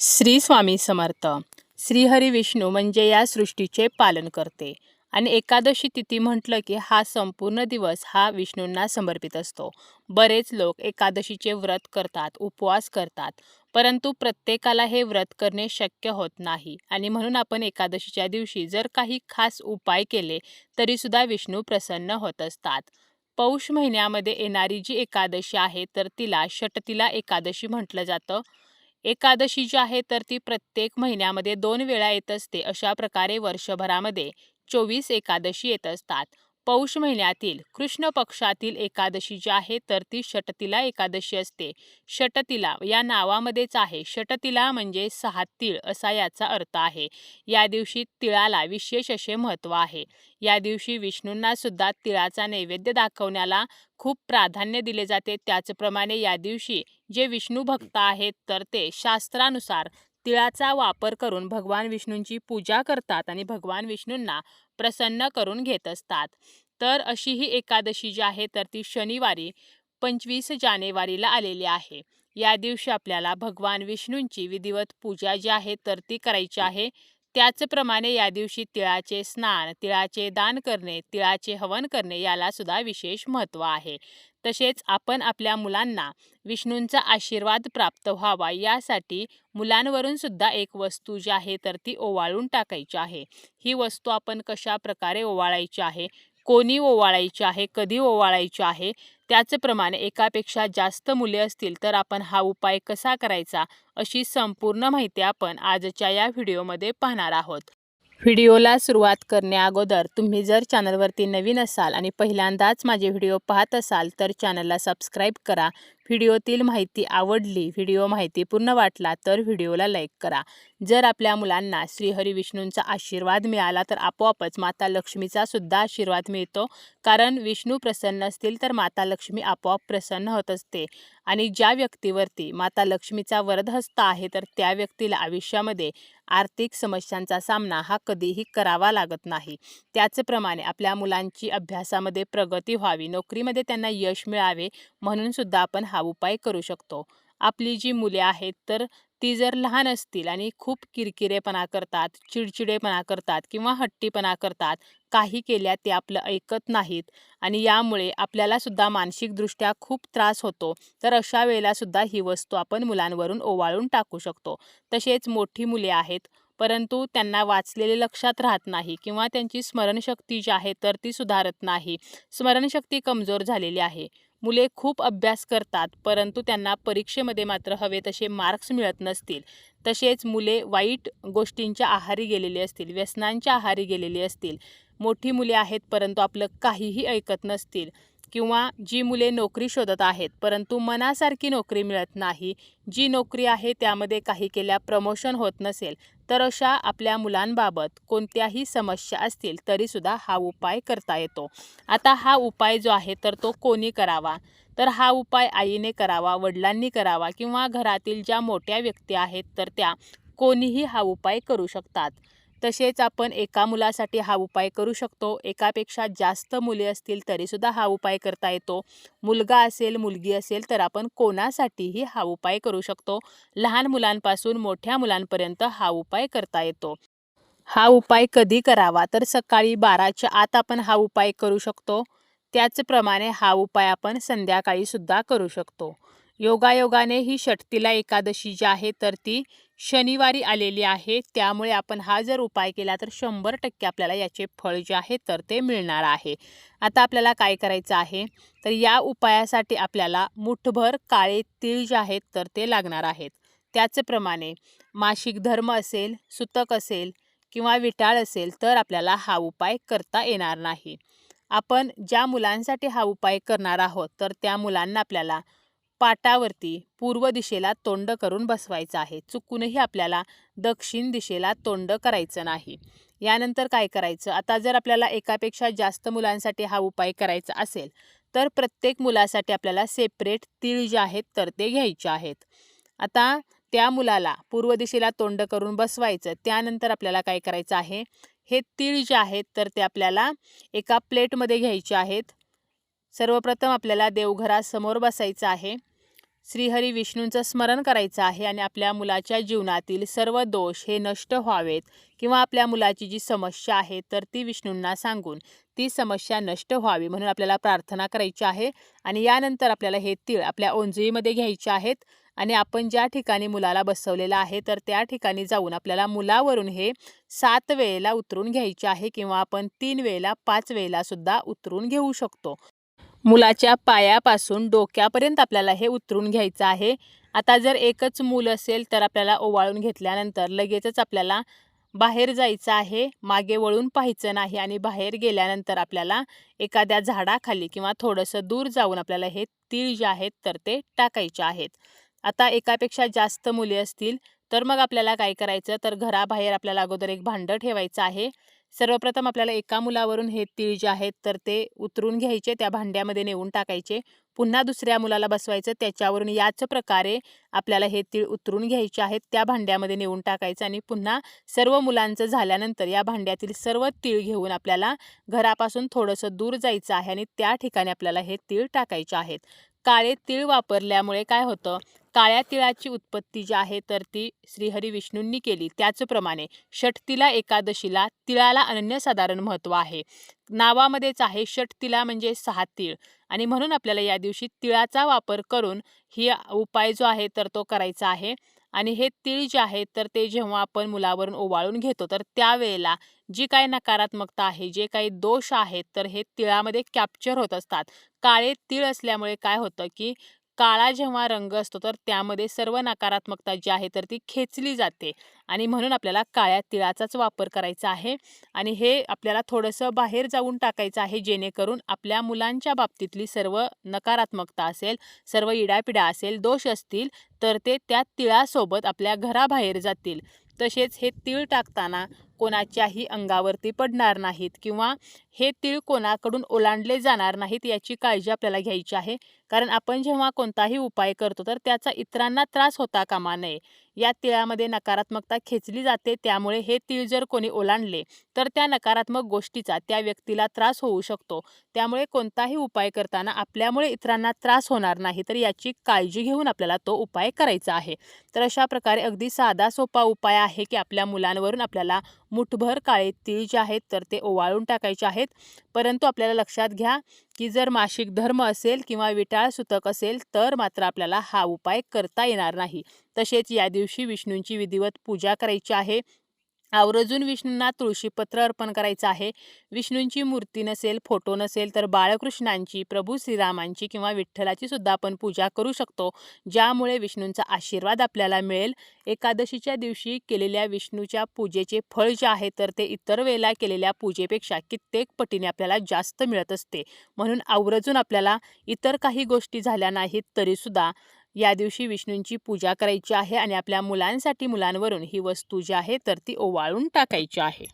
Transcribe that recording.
श्री स्वामी समर्थ. श्रीहरी विष्णू म्हणजे या सृष्टीचे पालन करते. आणि एकादशी तिथी म्हटलं की हा संपूर्ण दिवस हा विष्णूंना समर्पित असतो. बरेच लोक एकादशीचे व्रत करतात उपवास करतात परंतु प्रत्येकाला हे व्रत करणे शक्य होत नाही. आणि म्हणून आपण एकादशीच्या दिवशी जर काही खास उपाय केले तरीसुद्धा विष्णू प्रसन्न होत असतात. पौष महिन्यामध्ये येणारी जी एकादशी आहे तर तिला षटतिला एकादशी म्हटलं जातं. एकादशी जी आहे तर ती प्रत्येक महिन्यामध्ये दोन वेळा येत असते. अशा प्रकारे वर्षभरामध्ये चोवीस एकादशी येत असतात. पौष महिन्यातील कृष्ण पक्षातील एकादशी जी आहे तर ती षटतिला एकादशी असते. षटतिला या नावामध्येच आहे. षटतिला म्हणजे सहा तीळ असा याचा अर्थ आहे. या दिवशी तिळाला विशेष असे महत्त्व आहे. या दिवशी विष्णूंना सुद्धा तिळाचा नैवेद्य दाखवण्याला खूप प्राधान्य दिले जाते. त्याचप्रमाणे या दिवशी जे विष्णू भक्त आहेत तर ते शास्त्रानुसार तिळाचा वापर करून भगवान विष्णूंची पूजा करतात आणि भगवान विष्णूंना प्रसन्न करून घेत असतात. तर अशी ही एकादशी जी आहे तर ती शनिवारी पंचवीस जानेवारीला आलेली आहे. या दिवशी आपल्याला भगवान विष्णूंची विधिवत पूजा जी आहे तर ती करायची आहे. त्याचप्रमाणे या दिवशी तिळाचे स्नान तिळाचे दान करणे तिळाचे हवन करणे याला सुद्धा विशेष महत्त्व आहे. तसेच आपण आपल्या मुलांना विष्णूंचा आशीर्वाद प्राप्त व्हावा यासाठी मुलांवरून सुद्धा एक वस्तू जी आहे तर ती ओवाळून टाकायची आहे. ही वस्तू आपण कशा प्रकारे ओवाळायची आहे कोणी ओवाळायची आहे कधी ओवाळायची आहे त्याचप्रमाणे एकापेक्षा जास्त मुले असतील तर आपण हा उपाय कसा करायचा अशी संपूर्ण माहिती आपण आजच्या या व्हिडिओमध्ये पाहणार आहोत. व्हिडिओला सुरुवात करण्याअगोदर तुम्ही जर चॅनलवरती नवीन असाल आणि पहिल्यांदाच माझे व्हिडिओ पाहत असाल तर चॅनलला सबस्क्राईब करा. व्हिडिओतील माहिती आवडली व्हिडिओ माहितीपूर्ण वाटला तर व्हिडिओला लाईक करा. जर आपल्या मुलांना श्रीहरी विष्णूंचा आशीर्वाद मिळाला तर आपोआपच माता लक्ष्मीचा सुद्धा आशीर्वाद मिळतो. कारण विष्णू प्रसन्न असतील तर माता लक्ष्मी आपोआप प्रसन्न होत असते. आणि ज्या व्यक्तीवरती माता लक्ष्मीचा वरदहस्त आहे तर त्या व्यक्तीला आयुष्यामध्ये आर्थिक समस्यांचा सामना हा कधीही करावा लागत नाही. त्याचप्रमाणे आपल्या मुलांची अभ्यासामध्ये प्रगती व्हावी नोकरीमध्ये त्यांना यश मिळावे म्हणून सुद्धा आपण हा उपाय करू शकतो. आपली जी मुले आहेत तर ती जर लहान असतील आणि खूप किरकिरेपणा करतात चिडचिडेपणा करतात किंवा हट्टीपणा करतात काही केल्या ते आपलं ऐकत नाहीत आणि यामुळे आपल्याला सुद्धा मानसिकदृष्ट्या खूप त्रास होतो. तर अशा वेळेला सुद्धा ही वस्तू आपण मुलांवरून ओवाळून टाकू शकतो. तसेच मोठी मुले आहेत परंतु त्यांना वाचलेले लक्षात राहत नाही किंवा त्यांची स्मरणशक्ती जी आहे तर ती सुधारत नाही. स्मरणशक्ती कमजोर झालेली आहे. मुले खूप अभ्यास करतात परंतु त्यांना परीक्षेमध्ये मात्र हवे तसे मार्क्स मिळत नसतील. तसेच मुले वाईट गोष्टींच्या आहारी गेलेली असतील व्यसनांच्या आहारी गेलेली असतील. मोठी मुले आहेत परंतु आपलं काहीही ऐकत नसतील. किंवा जी मुले नोकरी शोधत आहेत परंतु मनासारखी नोकरी मिळत नाही जी नोकरी आहे त्यामध्ये काही केल्या प्रमोशन होत नसेल तर अशा आपल्या मुलांबाबत कोणत्याही समस्या असतील तरीसुद्धा हा उपाय करता येतो. आता हा उपाय जो आहे तर तो कोणी करावा? तर हा उपाय आईने करावा वडिलांनी करावा किंवा घरातील ज्या मोठ्या व्यक्ती आहेत तर त्या कोणीही हा उपाय करू शकतात. तसेच आपण एका मुलासाठी हा उपाय करू शकतो. एकापेक्षा जास्त मुले असतील तरीसुद्धा हा उपाय करता येतो. मुलगा असेल मुलगी असेल तर आपण कोणासाठीही हा उपाय करू शकतो. लहान मुलांपासून मोठ्या मुलांपर्यंत हा उपाय करता येतो. हा उपाय कधी करावा? तर सकाळी बाराच्या आत आपण हा उपाय करू शकतो. त्याचप्रमाणे हा उपाय आपण संध्याकाळीसुद्धा करू शकतो. योगायोगाने ही षटतीला एकादशी जी आहे तर ती शनिवारी आलेली आहे. त्यामुळे आपण हा जर उपाय केला तर शंभर टक्के आपल्याला याचे फळ जे आहे तर ते मिळणार आहे. आता आपल्याला काय करायचं आहे तर या उपायासाठी आपल्याला मुठभर काळे तीळ जे आहेत तर ते लागणार आहेत. त्याचप्रमाणे मासिक धर्म असेल सुतक असेल किंवा विटाळ असेल तर आपल्याला हा उपाय करता येणार नाही. आपण ज्या मुलांसाठी हा उपाय करणार आहोत तर त्या मुलांना आपल्याला पाटावरती पूर्व दिशेला तोंड करून बसवायचं आहे. चुकूनही आपल्याला दक्षिण दिशेला तोंड करायचं नाही. यानंतर काय करायचं? आता जर आपल्याला एकापेक्षा जास्त मुलांसाठी हा उपाय करायचा असेल तर प्रत्येक मुलासाठी आपल्याला सेपरेट तीळ जे आहेत तर ते घ्यायचे आहेत. आता त्या मुलाला पूर्व दिशेला तोंड करून बसवायचं त्यानंतर आपल्याला काय करायचं आहे? हे तीळ जे आहेत तर ते आपल्याला एका प्लेटमध्ये घ्यायचे आहेत. सर्वप्रथम आपल्याला देवघरासमोर बसायचं आहे. श्रीहरी विष्णूंचं स्मरण करायचं आहे आणि आपल्या मुलाच्या जीवनातील सर्व दोष हे नष्ट व्हावेत किंवा आपल्या मुलाची जी समस्या आहे तर ती विष्णूंना सांगून ती समस्या नष्ट व्हावी म्हणून आपल्याला प्रार्थना करायची आहे. आणि यानंतर आपल्याला हे तीळ आपल्या ओंजळीमध्ये घ्यायचे आहेत. आणि आपण ज्या ठिकाणी मुलाला बसवलेलं आहे तर त्या ठिकाणी जाऊन आपल्याला मुलावरून हे सात वेळेला उतरून घ्यायचे आहे किंवा आपण तीन वेळेला पाच वेळेला सुद्धा उतरून घेऊ शकतो. मुलाच्या पायापासून डोक्यापर्यंत आपल्याला हे उतरून घ्यायचं आहे. आता जर एकच मूल असेल तर आपल्याला ओवाळून घेतल्यानंतर लगेचच आपल्याला बाहेर जायचं आहे. मागे वळून पाहायचं नाही आणि बाहेर गेल्यानंतर आपल्याला एखाद्या झाडाखाली किंवा थोडंसं दूर जाऊन आपल्याला हे तीळ जे आहेत तर ते टाकायचे आहेत. आता एकापेक्षा जास्त मुले असतील तर मग आपल्याला काय करायचं? तर घराबाहेर आपल्याला अगोदर एक भांडं ठेवायचं आहे. सर्वप्रथम आपल्याला एका मुलावरून हे तीळ जे आहेत तर ते उतरून घ्यायचे त्या भांड्यामध्ये नेऊन टाकायचे. पुन्हा दुसऱ्या मुलाला बसवायचं. त्याच्यावरून याच प्रकारे आपल्याला हे तीळ उतरून घ्यायचे आहेत. त्या भांड्यामध्ये नेऊन टाकायचं आणि पुन्हा सर्व मुलांचं झाल्यानंतर या भांड्यातील सर्व तीळ घेऊन आपल्याला घरापासून थोडंसं दूर जायचं आहे आणि त्या ठिकाणी आपल्याला हे तीळ टाकायचे आहेत. काळे तीळ वापरल्यामुळे काय होतं? काळ्या तिळाची उत्पत्ती जी आहे तर ती श्रीहरी विष्णूंनी केली. त्याचप्रमाणे षटतिला एकादशीला तिळाला अनन्यसाधारण महत्त्व आहे. नावामध्येच आहे षटतिला म्हणजे सहा तीळ. आणि म्हणून आपल्याला या दिवशी तिळाचा वापर करून ही उपाय जो आहे तर तो करायचा आहे. आणि हे तीळ जे आहे तर ते जेव्हा आपण मुलावरून ओवाळून घेतो तर त्यावेळेला जी काही नकारात्मकता आहे जे काही दोष आहेत तर हे तिळामध्ये कॅप्चर होत असतात. काळे तीळ असल्यामुळे काय होतं की काळा जेव्हा रंग असतो तर त्यामध्ये सर्व नकारात्मकता जी आहे तर ती खेचली जाते. आणि म्हणून आपल्याला काळ्या तिळाचाच वापर करायचा आहे. आणि हे आपल्याला थोडंसं बाहेर जाऊन टाकायचं आहे जेणेकरून आपल्या मुलांच्या बाबतीतली सर्व नकारात्मकता असेल सर्व इडापिडा असेल दोष असतील तर ते त्या तिळासोबत आपल्या घराबाहेर जातील. तसेच हे तीळ टाकताना कोणाच्याही अंगावरती पडणार नाहीत किंवा हे तीळ कोणाकडून ओलांडले जाणार नाहीत याची काळजी आपल्याला घ्यायची आहे. कारण आपण जेव्हा कोणताही उपाय करतो तर त्याचा इतरांना त्रास होता कामा नये. या तिळामध्ये नकारात्मकता खेचली जाते त्यामुळे हे तीळ जर कोणी ओलांडले तर त्या नकारात्मक गोष्टीचा त्या व्यक्तीला त्रास होऊ शकतो. त्यामुळे कोणताही उपाय करताना आपल्यामुळे इतरांना त्रास होणार नाही तर याची काळजी घेऊन आपल्याला तो उपाय करायचा आहे. तर अशा प्रकारे अगदी साधा सोपा उपाय आहे की आपल्या मुलांवरून आपल्याला मुठभर काळे तीळ जे आहेत तर ते ओवाळून टाकायचे आहेत. परंतु आपल्याला लक्षात घ्या की जर मासिक धर्म असेल किंवा विटाळ सुतक असेल तर मात्र आपल्याला हा उपाय करता येणार नाही. तसेच या दिवशी विष्णूंची विधिवत पूजा करायची आहे. आवर्जून विष्णूंना तुळशीपत्र अर्पण करायचं आहे. विष्णूंची मूर्ती नसेल फोटो नसेल तर बाळकृष्णांची प्रभू श्रीरामांची किंवा विठ्ठलाची सुद्धा आपण पूजा करू शकतो ज्यामुळे विष्णूंचा आशीर्वाद आपल्याला मिळेल. एकादशीच्या दिवशी केलेल्या विष्णूच्या पूजेचे फळ जे आहे तर ते इतर वेळेला केलेल्या पूजेपेक्षा कित्येक पटीने आपल्याला जास्त मिळत असते. म्हणून आवर्जून आपल्याला इतर काही गोष्टी झाल्या नाहीत तरीसुद्धा या दिवशी विष्णूंची पूजा करायची आहे आणि आपल्या मुलांसाठी मुलांवरून ही वस्तू जी आहे तर ती ओवाळून टाकायची आहे.